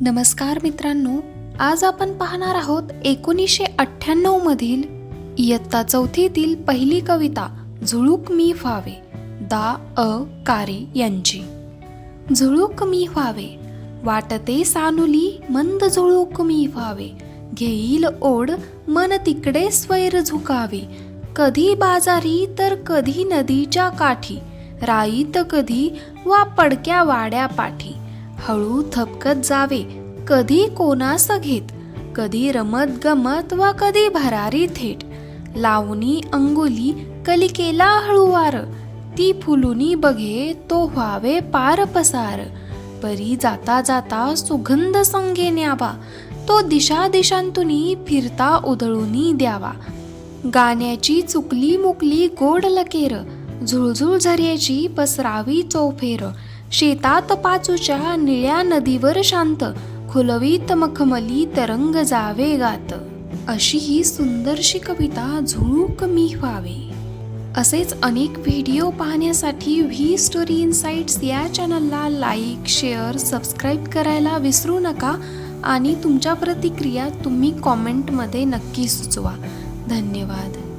नमस्कार मित्रांनो आज आपण पाहणार आहोत एकोणीसशे अठ्ठ्याण्णव मधील इयत्ता चौथीतील पहिली कविता झुळूक मी व्हावे दा अ कारे यांची. झुळूक मी व्हावे वाटते सानुली मंद झुळूक मी व्हावे घेईल ओढ मन तिकडे स्वैर झुकावे कधी बाजारी तर कधी नदीच्या काठी राईत कधी वा पडक्या वाड्या पाठी. हळू थपकत जावे. कधी कोणास घेत कधी रमत गमत व कधी भरारी थेट. लावणी अंगुली कलिकेला हळूवार. ती फुलुनी बघे तो व्हावे पार पसार. परी जाता जाता सुगंध संगे न्यावा. तो दिशा दिशांतुनी फिरता उधळूनी द्यावा. गाण्याची चुकली मुकली गोड लकेर. झुळझुळ झऱ्याची पसरावी चौफेर. शेतात पाचूच्या निळ्या नदीवर शांत खुलवीत मखमली तरंग जावे गात. अशी ही सुंदरशी कविता झुळूक मी व्हावे. असेच अनेक व्हिडिओ पाहण्यासाठी व्ही स्टोरी इन्साइट्स या चॅनलला लाईक शेअर सबस्क्राईब करायला विसरू नका आणि तुमच्या प्रतिक्रिया तुम्ही कॉमेंटमध्ये नक्की सुचवा. धन्यवाद.